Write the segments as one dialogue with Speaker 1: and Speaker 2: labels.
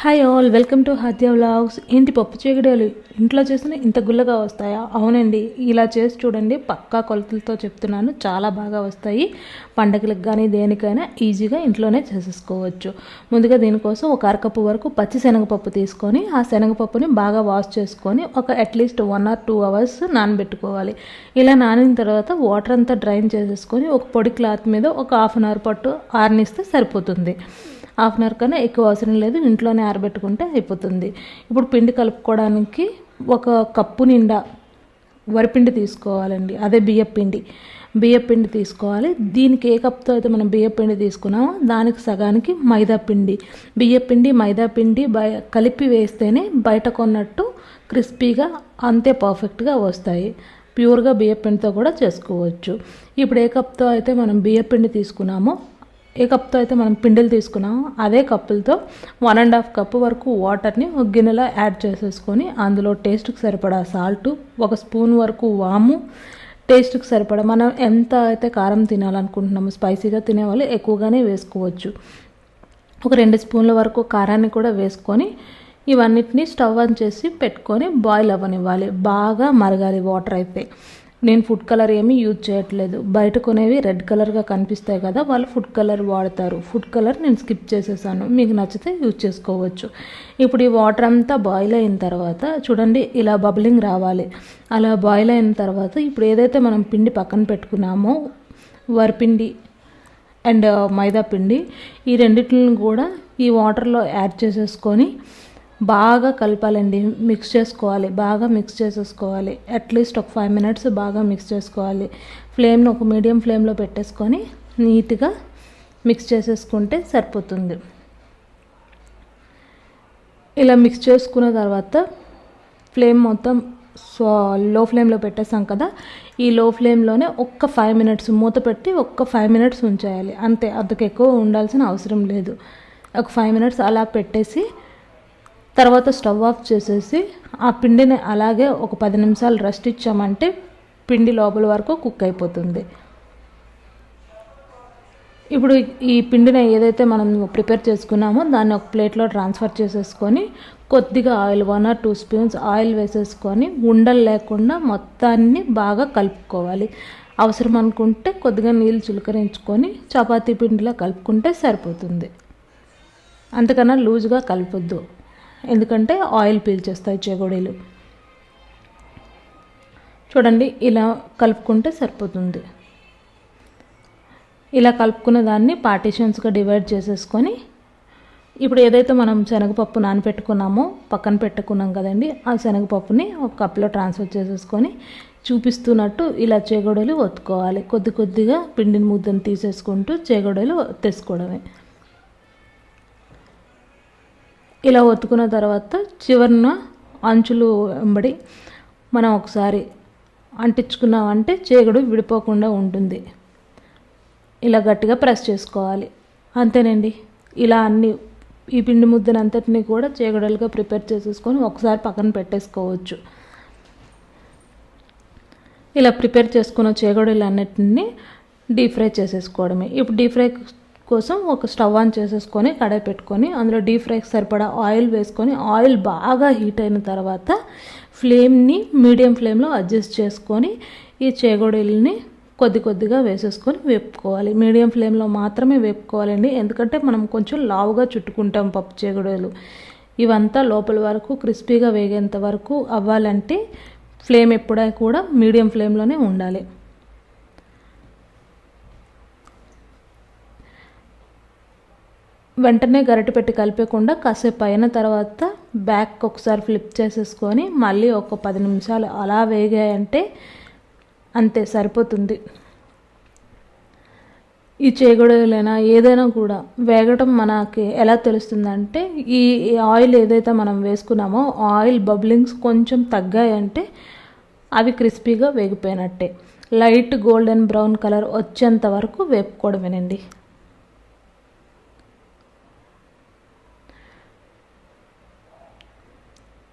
Speaker 1: Hi all welcome to హత్య vlogs ఏంటి పప్పు చీకడాలు ఇంట్లో చేసిన ఇంత గుల్లగా వస్తాయా? అవునండి ఇలా చేసి చూడండి పక్కా కొలతలతో చెప్తున్నాను చాలా బాగా వస్తాయి. పండగలకు కానీ దేనికైనా ఈజీగా ఇంట్లోనే చేసేసుకోవచ్చు. ముందుగా దీనికోసం ఒక అరకప్పు వరకు పచ్చి శనగపప్పు తీసుకొని ఆ శనగపప్పుని బాగా వాష్ చేసుకొని ఒక at least one or two hours నానబెట్టుకోవాలి. ఇలా నానిన తర్వాత వాటర్ అంతా డ్రైన్ చేసేసుకొని ఒక పొడి క్లాత్ మీద ఒక హాఫ్ అన్ అవర్ పట్టు ఆరనిస్తే సరిపోతుంది. హాఫ్ అన్ అవర్ కన్నా ఎక్కువ అవసరం లేదు ఇంట్లోనే ఆరబెట్టుకుంటే అయిపోతుంది. ఇప్పుడు పిండి కలుపుకోవడానికి ఒక కప్పు నిండా వరిపిండి తీసుకోవాలండి. అదే బియ్యపిండి పిండి. పిండి తీసుకోవాలి. దీనికి ఏ కప్తో అయితే మనం బియ్యపిండి తీసుకున్నామో దానికి సగానికి మైదా పిండి. బియ్యపిండి మైదా పిండి బయ కలిపి వేస్తేనే బయట కొన్నట్టు క్రిస్పీగా అంతే పర్ఫెక్ట్గా వస్తాయి. ప్యూర్గా బియ్యపిండితో కూడా చేసుకోవచ్చు. ఇప్పుడు ఏ కప్తో అయితే మనం బియ్యపిండి తీసుకున్నామో ఏ కప్తో అయితే మనం పిండిలు తీసుకున్నామో అదే కప్పులతో వన్ అండ్ హాఫ్ కప్ వరకు వాటర్ని ఒక గిన్నెలో యాడ్ చేసేసుకొని అందులో టేస్ట్కి సరిపడా సాల్ట్ ఒక స్పూన్ వరకు వాము. టేస్ట్కి సరిపడా మనం ఎంత అయితే కారం తినాలనుకుంటున్నామో స్పైసీగా తినేవాళ్ళు ఎక్కువగానే వేసుకోవచ్చు. ఒక రెండు స్పూన్ల వరకు కారాన్ని కూడా వేసుకొని ఇవన్నిటిని స్టవ్ ఆన్ చేసి పెట్టుకొని బాయిల్ అవ్వనివ్వాలి. బాగా మరగాలి వాటర్ అయితే. నేను ఫుడ్ కలర్ ఏమీ యూజ్ చేయట్లేదు. బయట కొనేవి రెడ్ కలర్గా కనిపిస్తాయి కదా వాళ్ళు ఫుడ్ కలర్ వాడతారు. ఫుడ్ కలర్ నేను స్కిప్ చేసేసాను. మీకు నచ్చితే యూజ్ చేసుకోవచ్చు. ఇప్పుడు ఈ వాటర్ అంతా బాయిల్ అయిన తర్వాత చూడండి ఇలా బబులింగ్ రావాలి. అలా బాయిల్ అయిన తర్వాత ఇప్పుడు ఏదైతే మనం పిండి పక్కన పెట్టుకున్నామో వరిపిండి అండ్ మైదా పిండి ఈ రెండింటిని కూడా ఈ వాటర్లో యాడ్ చేసేసుకొని బాగా కలపాలండి మిక్స్ చేసుకోవాలి బాగా మిక్స్ చేసేసుకోవాలి. అట్లీస్ట్ ఒక ఫైవ్ మినిట్స్ బాగా మిక్స్ చేసుకోవాలి. ఫ్లేమ్ను ఒక మీడియం ఫ్లేమ్లో పెట్టేసుకొని నీట్గా మిక్స్ చేసేసుకుంటే సరిపోతుంది. ఇలా మిక్స్ చేసుకున్న తర్వాత ఫ్లేమ్ మొత్తం సో లో ఫ్లేమ్లో పెట్టేసాం కదా ఈ లో ఫ్లేమ్లోనే ఒక్క ఫైవ్ మినిట్స్ మూత పెట్టి ఒక్క ఫైవ్ మినిట్స్ ఉంచేయాలి. అంతే అంతకు ఎక్కువ ఉండాల్సిన అవసరం లేదు. ఒక ఫైవ్ మినిట్స్ అలా పెట్టేసి తర్వాత స్టవ్ ఆఫ్ చేసేసి ఆ పిండిని అలాగే ఒక పది నిమిషాలు రెస్ట్ ఇచ్చామంటే పిండి లోపల వరకు కుక్ అయిపోతుంది. ఇప్పుడు ఈ పిండిని ఏదైతే మనం ప్రిపేర్ చేసుకున్నామో దాన్ని ఒక ప్లేట్లో ట్రాన్స్ఫర్ చేసేసుకొని కొద్దిగా oil one or two spoons oil వేసేసుకొని ఉండలు లేకుండా మొత్తాన్ని బాగా కలుపుకోవాలి. అవసరం అనుకుంటే కొద్దిగా నీళ్ళు చిలకరించుకొని చపాతీ పిండిలో కలుపుకుంటే సరిపోతుంది. అంతకన్నా లూజ్గా కలపొద్దు. ఎందుకంటే ఆయిల్ పీల్చేస్తాయి చెగోడీలు. చూడండి ఇలా కలుపుకుంటే సరిపోతుంది. ఇలా కలుపుకున్న దాన్ని పార్టీషన్స్గా డివైడ్ చేసేసుకొని ఇప్పుడు ఏదైతే మనం శనగపప్పు నానపెట్టుకున్నామో పక్కన పెట్టుకున్నాం కదండి ఆ శనగపప్పుని ఒక కప్లో ట్రాన్స్ఫర్ చేసేసుకొని చూపిస్తున్నట్టు ఇలా చేగొడలు ఒత్తుకోవాలి. కొద్ది కొద్దిగా పిండిని ముద్దను తీసేసుకుంటూ చేగొడలు తెసుకోవడమే ఇలా ఒత్తుకున్న తర్వాత చివరిన అంచులు వెంబడి మనం ఒకసారి అంటించుకున్నామంటే చేగడు విడిపోకుండా ఉంటుంది. ఇలా గట్టిగా ప్రెస్ చేసుకోవాలి. అంతేనండి. ఇలా అన్ని ఈ పిండి ముద్దనంతటిని కూడా చేగడలుగా ప్రిపేర్ చేసేసుకొని ఒకసారి పక్కన పెట్టేసుకోవచ్చు. ఇలా ప్రిపేర్ చేసుకున్న చేగడలు అన్నిటిని డీప్ ఫ్రై చేసేసుకోవడమే. ఇప్పుడు డీప్ ఫ్రై కోసం ఒక స్టవ్ ఆన్ చేసేసుకొని కడాయి పెట్టుకొని అందులో డీప్ ఫ్రైకి సరిపడా ఆయిల్ వేసుకొని ఆయిల్ బాగా హీట్ అయిన తర్వాత ఫ్లేమ్ని మీడియం ఫ్లేమ్లో అడ్జస్ట్ చేసుకొని ఈ చేగోడీలని కొద్ది కొద్దిగా వేసేసుకొని వేపుకోవాలి. మీడియం ఫ్లేమ్లో మాత్రమే వేపుకోవాలండి. ఎందుకంటే మనం కొంచెం లావుగా చుట్టుకుంటాం పప్పు చేగోడీలు. ఇవంతా లోపల వరకు క్రిస్పీగా వేగేంత వరకు అవ్వాలంటే ఫ్లేమ్ ఎప్పుడైనా కూడా మీడియం ఫ్లేమ్లోనే ఉండాలి. వెంటనే గరిటె పెట్టి కలిపేయకుండా కాసేపు అయిన తర్వాత బ్యాక్ ఒకసారి ఫ్లిప్ చేసేసుకొని మళ్ళీ ఒక పది నిమిషాలు అలా వేగాయంటే అంతే సరిపోతుంది. ఈ చేగొడలైనా ఏదైనా కూడా వేగటం మనకి ఎలా తెలుస్తుందంటే ఈ ఆయిల్ ఏదైతే మనం వేసుకున్నామో ఆయిల్ బబ్లింగ్స్ కొంచెం తగ్గాయంటే అవి క్రిస్పీగా వేగిపోయినట్టే. లైట్ గోల్డెన్ బ్రౌన్ కలర్ వచ్చేంత వరకు వేపుకోవడమేనండి.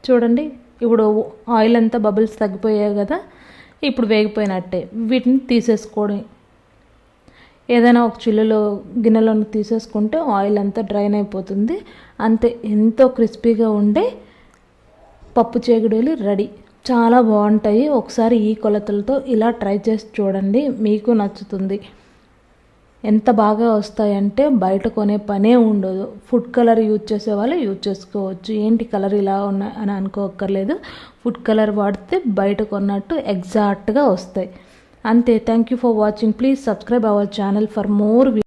Speaker 1: చూడండి ఇప్పుడు ఆయిల్ అంతా బబుల్స్ తగ్గిపోయాయి కదా ఇప్పుడు వేగిపోయినట్టే. వీటిని తీసేసుకోవడం ఏదైనా ఒక చిల్లులో గిన్నెలో తీసేసుకుంటే ఆయిల్ అంతా డ్రైన్ అయిపోతుంది. అంతే ఎంతో క్రిస్పీగా ఉండే పప్పు చేగుడులు రెడీ చాలా బాగుంటాయి. ఒకసారి ఈ కొలతలతో ఇలా ట్రై చేసి చూడండి మీకు నచ్చుతుంది. ఎంత బాగా వస్తాయంటే బయట కొనే పనే ఉండదు. ఫుడ్ కలర్ యూజ్ చేసే వాళ్ళు యూజ్ చేసుకోవచ్చు. ఏంటి కలర్ ఇలా ఉన్నాయి అని అనుకోక్కర్లేదు. ఫుడ్ కలర్ వాడితే బయట కొన్నట్టు ఎగ్జాక్ట్గా వస్తాయి. అంతే. Thank you for watching. Please subscribe our channel for more